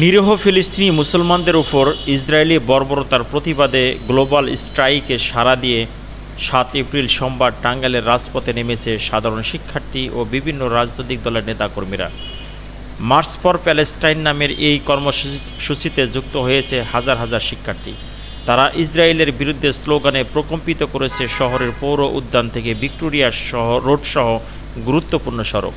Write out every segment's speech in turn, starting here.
নিরীহ ফিলিস্তিনি মুসলমানদের উপর ইসরায়েলি বর্বরতার প্রতিবাদে গ্লোবাল স্ট্রাইকে সাড়া দিয়ে সাত এপ্রিল সোমবার টাঙ্গাইলের রাজপথে নেমেছে সাধারণ শিক্ষার্থী ও বিভিন্ন রাজনৈতিক দলের নেতাকর্মীরা। মার্চ ফর প্যালেস্টাইন নামের এই কর্মসূচিতে যুক্ত হয়েছে হাজার হাজার শিক্ষার্থী। তারা ইসরায়েলের বিরুদ্ধে স্লোগানে প্রকম্পিত করেছে শহরের পৌর উদ্যান থেকে ভিক্টোরিয়া সহ রোড সহ গুরুত্বপূর্ণ সড়ক।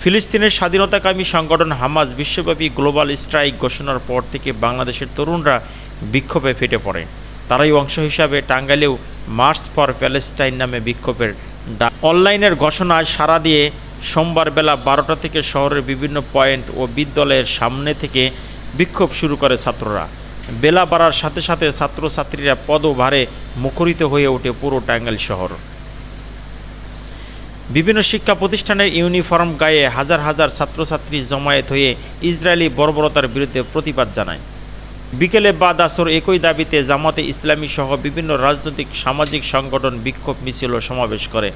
ফিলিস্তিনের স্বাধীনতাকামী সংগঠন হামাজ বিশ্বব্যাপী গ্লোবাল স্ট্রাইক ঘোষণার পর থেকে বাংলাদেশের তরুণরা বিক্ষোভে ফেটে পড়ে। তারাই অংশ হিসাবে টাঙ্গাইলেও মার্চ ফর প্যালেস্টাইন নামে বিক্ষোভের ডা- অনলাইনের ঘোষণায় সাড়া দিয়ে সোমবার বেলা বারোটা থেকে শহরের বিভিন্ন পয়েন্ট ও বিদ্যালয়ের সামনে থেকে বিক্ষোভ শুরু করে ছাত্ররা। বেলা বাড়ার সাথে সাথে ছাত্রছাত্রীরা পদভারে মুখরিত হয়ে ওঠে পুরো টাঙ্গাইল শহর। বিভিন্ন শিক্ষা প্রতিষ্ঠানের ইউনিফর্ম গায়ে হাজার হাজার ছাত্রছাত্রী জমায়েত হয়ে ইসরায়েলি বর্বরতার বিরুদ্ধে প্রতিবাদ জানায়। বিকেলে বা দাসর একই দাবিতে জামাতে ইসলামী সহ বিভিন্ন রাজনৈতিক, সামাজিক সংগঠন বিক্ষোভ মিছিল ও সমাবেশ করে।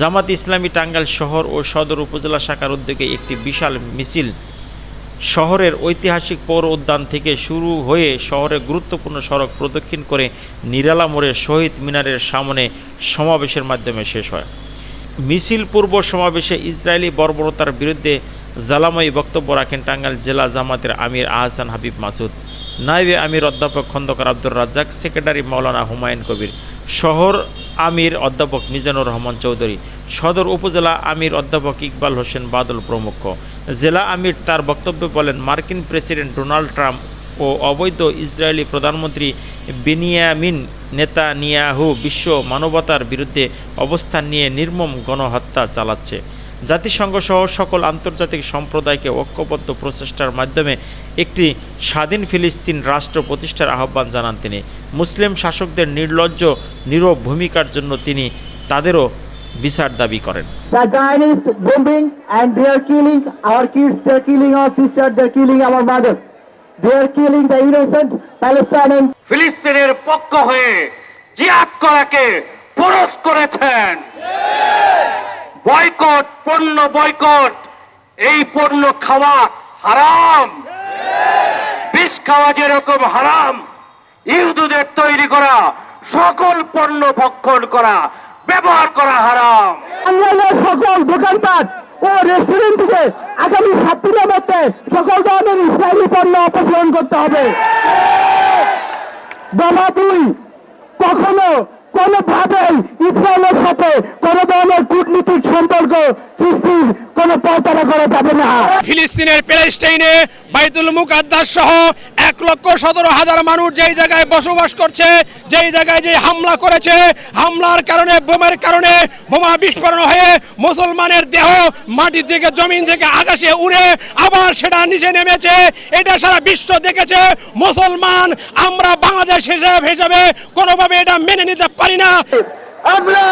জামাত ইসলামী টাঙ্গাইল শহর ও সদর উপজেলা শাখার উদ্যোগে একটি বিশাল মিছিল শহরের ঐতিহাসিক পৌর উদ্যান থেকে শুরু হয়ে শহরের গুরুত্বপূর্ণ সড়ক প্রদক্ষিণ করে নিরালা মোড়ের শহীদ মিনারের সামনে সমাবেশের মাধ্যমে শেষ হয়। মিছিল পূর্ব সমাবেশে ইসরায়েলি বর্বরতার বিরুদ্ধে জ্বালাময়ী বক্তব্য রাখেন টাঙ্গাইল জেলা জামাতের আমির আহসান হাবিব মাসুদ। নাইবে আমির অধ্যাপক খন্দকার আব্দুর রাজ্জাক, সেক্রেটারি মাওলানা হুমায়ুন কবির, শহর আমির অধ্যাপক মিজানুর রহমান চৌধুরী, সদর উপজেলা আমির অধ্যাপক ইকবাল হোসেন বাদল প্রমুখ। জেলা আমির তার বক্তব্যে বলেন, মার্কিন প্রেসিডেন্ট ডোনাল্ড ট্রাম্প ও অবৈধ ইসরায়েলি প্রধানমন্ত্রী বেনিয়ামিন নেতানিয়াহু বিশ্ব মানবতার বিরুদ্ধে অবস্থান নিয়ে নির্মম গণহত্যা চালাচ্ছে। জাতিসংঘ সহ সকল আন্তর্জাতিক সম্প্রদায়কে ঐক্যবদ্ধ প্রচেষ্টার মাধ্যমে একটি স্বাধীন ফিলিস্তিন রাষ্ট্র প্রতিষ্ঠার আহ্বান জানান তিনি। মুসলিম শাসকদের নির্লজ্জ নীরব ভূমিকার জন্য তিনি তাদেরও বিচার দাবি করেন। Bombing and they are killing our kids, they are killing our sisters, they are killing our mothers. ফিলিস্তিনের পক্ষ হয়ে জিয়াদ করাকে পুরস করেছেন। বয়কট পণ্য বয়কট এই পণ্য খাওয়া হারাম। বিষ খাওয়া যেরকম হারাম ইহুদুদের তৈরি করা সকল পণ্য ভক্ষণ করা ব্যবহার করা হারাম। সকল দোকানপাট ও রেস্টুরেন্ট থেকে আগামী সকল ধরনের ইসরায়েলি পণ্য অপসারণ করতে হবে। বাবা দুই কখনো কোনোভাবেই ইসরায়েলের সাথে কোনো ধরনের কূটনীতিক সম্পর্ক সৃষ্টির কোনো পয়তারা করা যাবে না। ফিলিস্তিনের প্যালেস্টাইনে বাইতুল মুকাদ্দাস সহ এক লক্ষ সতেরো হাজার মানুষ যেই জায়গায় বসবাস করছে, যেই জায়গায় যে হামলা করেছে, হামলার কারণে, বোমার কারণে বোমা বিস্ফোরণ হয়ে মুসলমানের দেহ মাটি থেকে জমিন থেকে আকাশে উড়ে আবার সেটা নিচে নেমেছে। এটা সারা বিশ্ব দেখেছে। মুসলমান আমরা বাংলাদেশ হিসাবে হিসাবে কোনোভাবে এটা মেনে নিতে পারি না। আমরা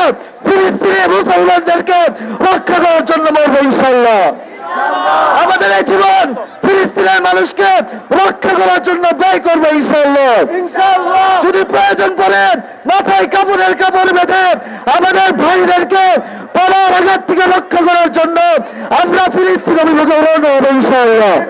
ফিলিস্তিনি মুসলমানদেরকে রক্ষা করার জন্য মরবো ইনশাল্লাহ আমাদের এই জীবন ফিলিস্তিনের মানুষকে রক্ষা করার জন্য ব্যয় করবে ইনশাল্লাহ যদি প্রয়োজন পড়ে মাথায় কাপড়ের কাপড় বেঁধে আমাদের ভাইদেরকে পালার আঘাত থেকে রক্ষা করার জন্য আমরা ফিলিস্তিন অভিযোগ ইনশাল্লাহ